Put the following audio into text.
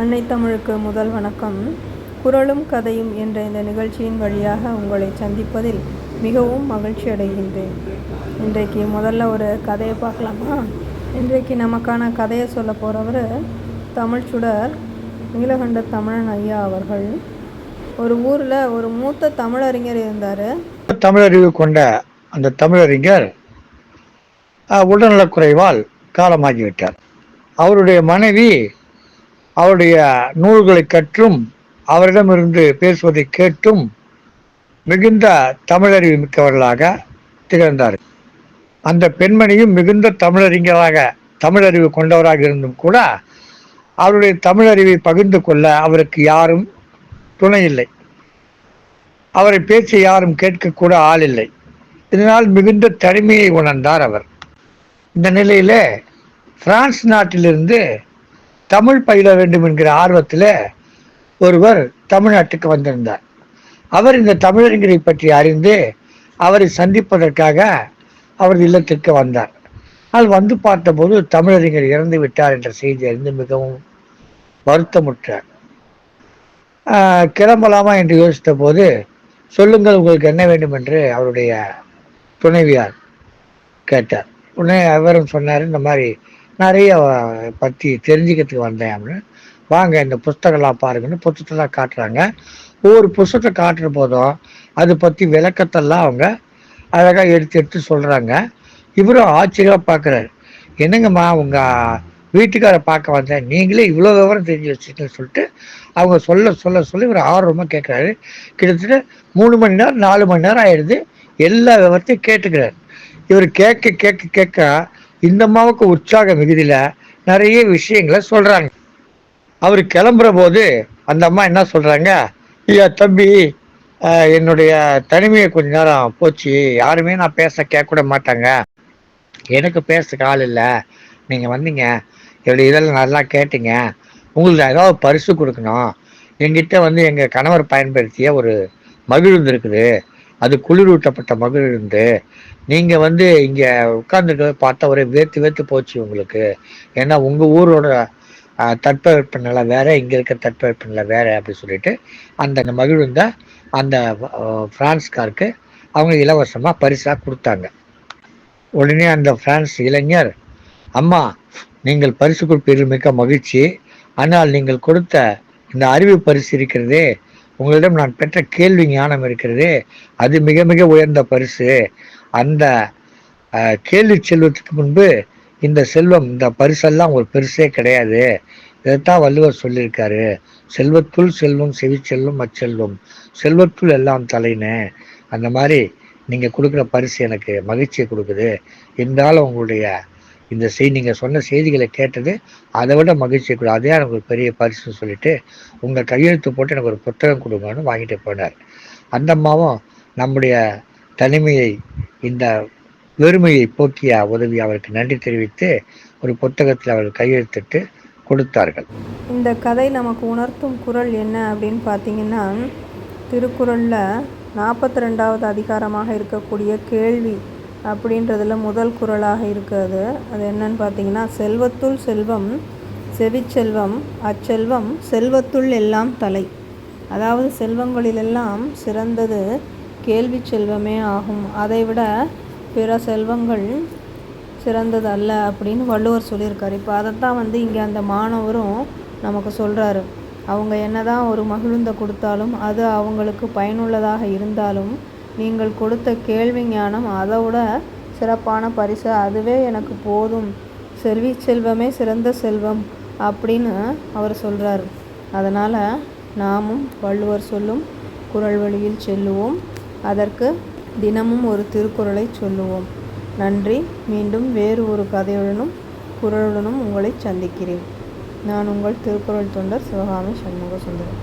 அன்னை தமிழுக்கு முதல் வணக்கம். குரலும் கதையும் என்ற இந்த நிகழ்ச்சியின் வழியாக உங்களை சந்திப்பதில் மிகவும் மகிழ்ச்சி அடைகின்றேன். இன்றைக்கு முதல்ல ஒரு கதையை பார்க்கலாமா? இன்றைக்கு நமக்கான கதையை சொல்ல போகிறவர் தமிழ்ச்சுடர் நீலகண்ட தமிழன் ஐயா அவர்கள். ஒரு ஊரில் ஒரு மூத்த தமிழறிஞர் இருந்தார். தமிழறிவு கொண்ட அந்த தமிழறிஞர் உடல்நலக்குறைவால் காலமாகிவிட்டார். அவருடைய மனைவி அவருடைய நூல்களை கற்றும் அவரிடமிருந்து பேசுவதை கேட்டும் மிகுந்த தமிழறிவு மிக்கவர்களாக திகழ்ந்தார். அந்த பெண்மணியும் மிகுந்த தமிழறிஞராக தமிழறிவு கொண்டவராக இருந்தும் கூட அவருடைய தமிழறிவை பகிர்ந்து கொள்ள அவருக்கு யாரும் துணை இல்லை. அவரை பேச்சு யாரும் கேட்கக்கூட ஆள் இல்லை. இதனால் மிகுந்த தனிமையை உணர்ந்தார் அவர். இந்த நிலையிலே பிரான்ஸ் நாட்டிலிருந்து தமிழ் பயில வேண்டும் என்கிற ஆர்வத்தில் ஒருவர் தமிழ்நாட்டுக்கு வந்திருந்தார். அவர் இந்த தமிழறிஞரை பற்றி அறிந்து அவரை சந்திப்பதற்காக அவரது இல்லத்திற்கு வந்தார். ஆனால் வந்து பார்த்தபோது தமிழறிஞர் இறந்து விட்டார் என்ற செய்தி அறிந்து மிகவும் வருத்தமுற்றார். கிளம்பலாமா என்று யோசித்த போது சொல்லுங்கள் உங்களுக்கு என்ன வேண்டும்? என்று அவருடைய துணைவியார் கேட்டார். உடனே அவரும் சொன்னார் இந்த மாதிரி நிறைய பற்றி தெரிஞ்சுக்கிறதுக்கு வந்தேன் அப்படின்னு. வாங்க இந்த புஸ்தகம்லாம் பாருங்கன்னு புத்தகத்தெல்லாம் காட்டுறாங்க. ஒவ்வொரு புஸ்தகத்தை காட்டுற போதும் அதை பற்றி விளக்கத்தெல்லாம் அவங்க அழகாக எடுத்து எடுத்து சொல்கிறாங்க இவரும் ஆச்சரியமாக பார்க்குறாரு. என்னங்கம்மா உங்கள் வீட்டுக்காரை பார்க்க வந்தேன். நீங்களே இவ்வளோ விவரம் தெரிஞ்சு வச்சுருக்கீங்கன்னு சொல்லிட்டு அவங்க சொல்ல சொல்ல சொல்ல இவர் ஆர்வமாக கேட்குறாரு. கிட்டத்தட்ட மூணு மணி நேரம் நாலு மணி நேரம் ஆயிடுது. எல்லா விவரத்தையும் கேட்டுக்கிறார். இவர் கேட்க கேட்க கேட்க இந்த அம்மாவுக்கு உற்சாக மிகுதியில் நிறைய விஷயங்களை சொல்கிறாங்க அவர் கிளம்புற போது அந்த அம்மா என்ன சொல்கிறாங்க ஐயா தம்பி என்னுடைய தனிமையை கொஞ்ச நேரம் போச்சு. யாருமே நான் பேச கேட்கக்கூட மாட்டாங்க. எனக்கு பேசுறதுக்கு ஆள் இல்லை. நீங்கள் வந்தீங்க. என்னுடைய இதெல்லாம் நல்லா கேட்டீங்க. உங்களுக்கு ஏதாவது பரிசு கொடுக்கணும். எங்கிட்ட வந்து எங்கள் கணவர் பயன்படுத்திய ஒரு மகிழ்ந்து இருக்குது. அது குளிரூட்டப்பட்ட மகிழுந்து நீங்கள் வந்து இங்கே உட்காந்துருக்க பார்த்தா ஒரே வேர்த்து வேர்த்து போச்சு உங்களுக்கு. ஏன்னா உங்கள் ஊரோட தட்பவெப்ப நிலை வேற இங்கே இருக்க தட்பவெப்பநிலை வேற அப்படின்னு சொல்லிட்டு அந்த மகிழ்ந்த அந்த ஃப்ரான்ஸ்காருக்கு பிரான்ஸ்காருக்கு அவங்க இலவசமாக பரிசாக கொடுத்தாங்க. உடனே அந்த பிரான்ஸ் இளைஞர் அம்மா நீங்கள் பரிசு கொடுப்பீர்கள் மிக்க மகிழ்ச்சி. ஆனால் நீங்கள் கொடுத்த இந்த அறிவு பரிசு இருக்கிறதே உங்களிடம் நான் பெற்ற கேள்வி ஞானம் இருக்கிறதே. அது மிக மிக உயர்ந்த பரிசு. அந்த கேள்வி செல்வத்துக்கு முன்பு இந்த செல்வம் இந்த பரிசெல்லாம் ஒரு பெருசே கிடையாது. இதைத்தான் வள்ளுவர் சொல்லியிருக்காரு. செல்வத்துள் செல்வம் செவிச்செல்வம் அச்செல்வம் செல்வத்துள் எல்லாம் தலைன்னு. அந்த மாதிரி நீங்கள் கொடுக்குற பரிசு எனக்கு மகிழ்ச்சியை கொடுக்குது. இருந்தாலும் உங்களுடைய இந்த செய்தி நீங்கள் சொன்ன செய்திகளை கேட்டது அதை விட மகிழ்ச்சியை கொடு அதே எனக்கு ஒரு பெரிய பரிசுன்னு சொல்லிட்டு உங்கள் கையெழுத்து போட்டு எனக்கு ஒரு புத்தகம் கொடுங்கன்னு வாங்கிட்டு போனார். அந்த அம்மாவும் நம்முடைய தனிமையை இந்த வெறுமையை போக்கிய உதவி அவருக்கு நன்றி தெரிவித்து ஒரு புத்தகத்தில் அவர் கையெழுத்திட்டு கொடுத்தார்கள். இந்த கதை நமக்கு உணர்த்தும் குரல் என்ன அப்படின்னு பார்த்தீங்கன்னா திருக்குறளில் நாற்பத்தி ரெண்டாவது அதிகாரமாக இருக்கக்கூடிய கேள்வி அப்படின்றதுல முதல் குரலாக இருக்கிறது அது என்னன்னு பார்த்தீங்கன்னா செல்வத்துள் செல்வம் செவிச்செல்வம் அச்செல்வம் செல்வத்துள் எல்லாம் தலை. அதாவது செல்வங்களிலெல்லாம் சிறந்தது கேள்வி செல்வமே ஆகும். அதைவிட பிற செல்வங்கள் சிறந்தது அல்ல அப்படின்னு வள்ளுவர் சொல்லியிருக்காரு. இப்போ அதைத்தான் வந்து இங்கே அந்த மாணவரும் நமக்கு சொல்கிறாரு அவங்க என்னதான் ஒரு மகிழுந்த கொடுத்தாலும் அது அவங்களுக்கு பயனுள்ளதாக இருந்தாலும் நீங்கள் கொடுத்த கேள்வி ஞானம் அதை விட சிறப்பான பரிசு. அதுவே எனக்கு போதும். செல்வி செல்வமே சிறந்த செல்வம் அப்படின்னு அவர் சொல்கிறார் அதனால் நாமும் வள்ளுவர் சொல்லும் குறள் வழியில் செல்லுவோம். அதற்கு தினமும் ஒரு திருக்குறளை சொல்லுவோம். நன்றி. மீண்டும் வேறு ஒரு கதையுடனும் குரலுடனும் உங்களை சந்திக்கிறேன். நான் உங்கள் திருக்குறள் தொண்டர் சிவகாமி சண்முக சுந்தரம்